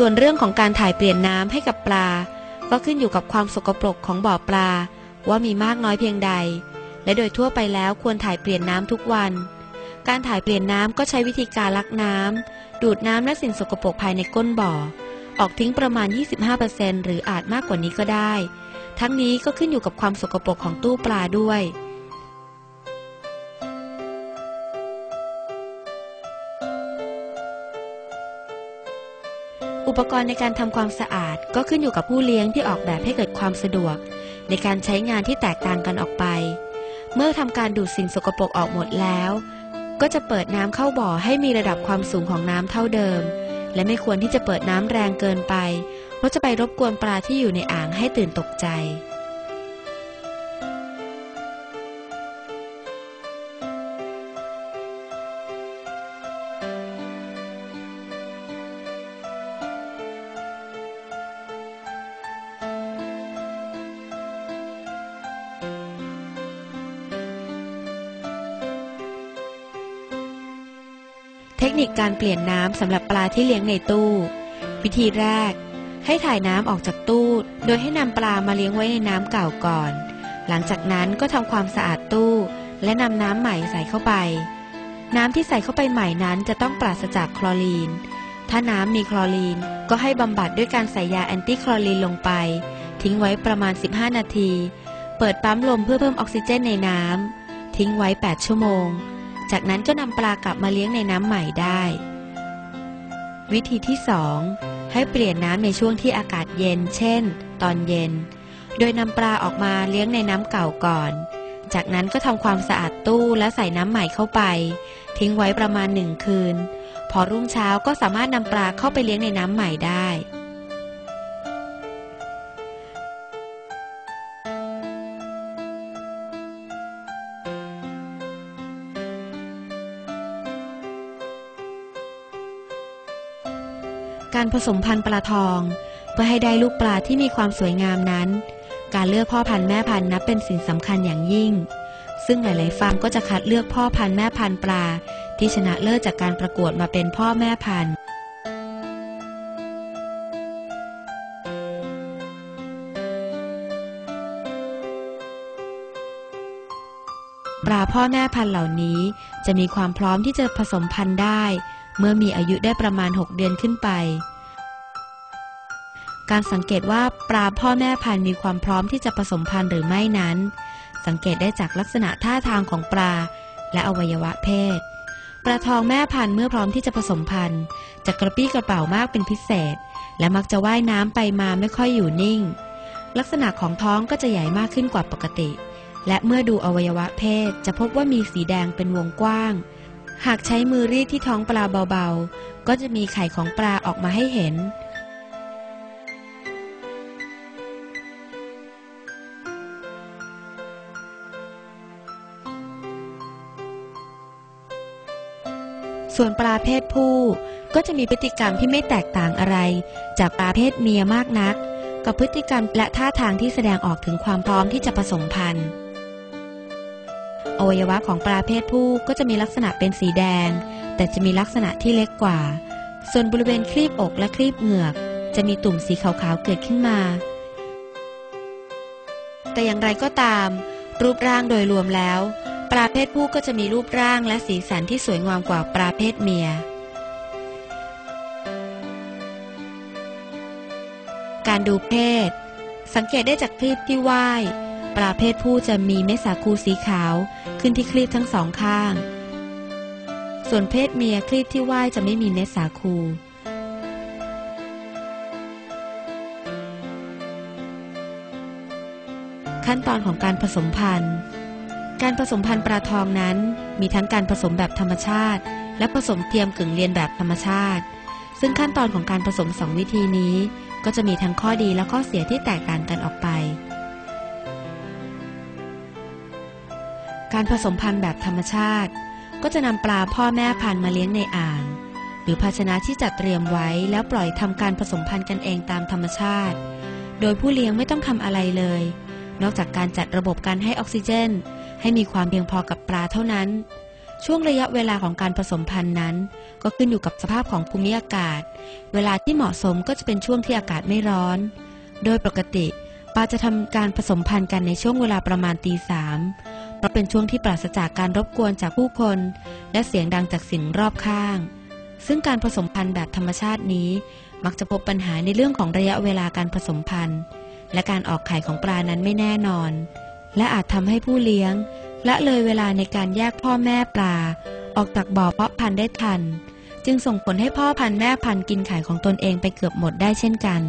ส่วนเรื่องของการถ่ายเปลี่ยนน้ำให้กับปลา ก็ขึ้นอยู่กับความสกปรกของบ่อปลา ว่ามีมากน้อยเพียงใด และโดยทั่วไปแล้วควรถ่ายเปลี่ยนน้ำทุกวัน การถ่ายเปลี่ยนน้ำก็ใช้วิธีการลักน้ำดูดน้ำและสิ่งสกปรกภายในก้นบ่อ ออกทิ้งประมาณ 25%หรืออาจมากกว่านี้ก็ได้ ทั้งนี้ก็ขึ้นอยู่กับความสกปรกของตู้ปลาด้วย อุปกรณ์ในการทำความสะอาดก็ขึ้นอยู่กับผู้เลี้ยงที่ออกแบบให้เกิดความสะดวก ในการใช้งานที่แตกต่างกันออกไป เมื่อทำการดูดสิ่งสกปรกออกหมดแล้ว ก็จะเปิดน้ำเข้าบ่อให้มีระดับความสูงของน้ำเท่าเดิม และไม่ควรที่จะเปิดน้ำแรงเกินไป เพราะจะไปรบกวนปลาที่อยู่ในอ่างให้ตื่นตกใจ คนิคการเปลี่ยนน้ำสำหรับปลาที่เลี้ยงในตู้ วิธีแรก ให้ถ่ายน้ำออกจากตู้ โดยให้นำปลามาเลี้ยงไว้ในน้ำเก่าก่อน หลังจากนั้นก็ทำความสะอาดตู้ และนำน้ำใหม่ใส่เข้าไป น้ำที่ใส่เข้าไปใหม่นั้นจะต้องปราศจากคลอรีน ถ้าน้ำมีคลอรีน ก็ให้บำบัดด้วยการใส่ยาแอนตี้คลอรีนลงไป ทิ้งไว้ประมาณ 15 นาที เปิดปั๊มลมเพื่อเพิ่มออกซิเจนในน้ำทิ้งไว้ 8 ชั่วโมง จากนั้นก็นำปลากลับมาเลี้ยงในน้ำใหม่ได้ วิธีที่ 2 ให้เปลี่ยนน้ำในช่วงที่อากาศเย็น เช่น ตอนเย็น โดยนำปลาออกมาเลี้ยงในน้ำเก่าก่อน จากนั้นก็ทำความสะอาดตู้และใส่น้ำใหม่เข้าไป ทิ้งไว้ประมาณหนึ่งคืน พอรุ่งเช้าก็สามารถนำปลาเข้าไปเลี้ยงในน้ำใหม่ได้ การผสมพันธุ์ปลาทอง เพื่อให้ได้ลูกปลาที่มีความสวยงามนั้น การเลือกพ่อพันธุ์แม่พันธุ์นับเป็นสิ่งสำคัญอย่างยิ่ง ซึ่งหลาย ๆ ฟาร์มก็จะคัดเลือกพ่อพันธุ์แม่พันธุ์ปลา ที่ชนะเลิศจากการประกวดมาเป็นพ่อแม่พันธุ์ปลาพ่อแม่พันธุ์เหล่านี้จะมีความพร้อมที่จะผสมพันธุ์ได้ เมื่อมีอายุได้ประมาณ 6 เดือนขึ้นไป การสังเกตว่าปลาพ่อแม่พันธุ์มีความพร้อมที่จะผสมพันธุ์หรือไม่นั้น สังเกตได้จากลักษณะท่าทางของปลา และอวัยวะเพศปลาทองแม่พันธุ์เมื่อพร้อมที่จะผสมพันธุ์จะกระปี้กระเป๋ามากเป็นพิเศษ และมักจะว่ายน้ำไปมาไม่ค่อยอยู่นิ่ง ลักษณะของท้องก็จะใหญ่มากขึ้นกว่าปกติ และเมื่อดูอวัยวะเพศจะพบว่ามีสีแดงเป็นวงกว้าง หากใช้มือรีดที่ท้องปลาเบาๆ ก็จะมีไข่ของปลาออกมาให้เห็น ส่วนปลาเพศผู้ก็จะมีพฤติกรรมที่ไม่แตกต่างอะไร จากปลาเพศเมียมากนัก กับพฤติกรรมและท่าทางที่แสดงออกถึงความพร้อมที่จะผสมพันธุ์ อวัยวะของปลาเพศผู้ก็จะมีลักษณะเป็นสีแดง แต่จะมีลักษณะที่เล็กกว่า ส่วนบริเวณครีบอกและครีบเหงือก จะมีตุ่มสีขาวๆเกิดขึ้นมา แต่อย่างไรก็ตาม รูปร่างโดยรวมแล้ว ปลาเพศผู้ก็จะมีรูปร่างและสีสันที่สวยงามกว่าปลาเพศเมีย การดูเพศ สังเกตได้จากคลีบที่ว่าย ปลาเพศผู้จะมีเม็ดสาคูสีขาวขึ้นที่คลีบทั้งสองข้าง ส่วนเพศเมียคลีบที่ว่ายจะไม่มีเม็ดสาคู ขั้นตอนของการผสมพันธุ์ การผสมพันธุ์ปลาทองนั้น มีทั้งการผสมแบบธรรมชาติ และผสมเทียมกึ่งเรียนแบบธรรมชาติ ซึ่งขั้นตอนของการผสมสองวิธีนี้ ก็จะมีทั้งข้อดีและข้อเสียที่แตกต่างกันออกไป การผสมพันธุ์แบบธรรมชาติ ก็จะนำปลาพ่อแม่พันธุ์มาเลี้ยงในอ่าง หรือภาชนะที่จัดเตรียมไว้แล้วปล่อยทำการผสมพันธุ์กันเองตามธรรมชาติ โดยผู้เลี้ยงไม่ต้องทำอะไรเลย นอกจากการจัดระบบการให้ออกซิเจน ให้มีความเพียงพอกับปลาเท่านั้น ช่วงระยะเวลาของการผสมพันธุ์นั้น ก็ขึ้นอยู่กับสภาพของภูมิอากาศ เวลาที่เหมาะสมก็จะเป็นช่วงที่อากาศไม่ร้อน โดยปกติปลาจะทำการผสมพันธุ์กันในช่วงเวลาประมาณตีสาม เพราะเป็นช่วงที่ปราศจากการรบกวนจากผู้คน และเสียงดังจากสิ่งรอบข้าง ซึ่งการผสมพันธุ์แบบธรรมชาตินี้ มักจะพบปัญหาในเรื่องของระยะเวลาการผสมพันธุ์ และการออกไข่ของปลานั้นไม่แน่นอน และอาจทำให้ผู้เลี้ยงละเลยเวลาในการแยกพ่อแม่ปลา ออกจากบ่อเพาะพันธุ์ได้ทัน จึงส่งผลให้พ่อพันธุ์แม่พันธุ์กินไข่ของตนเองไปเกือบหมดได้เช่นกัน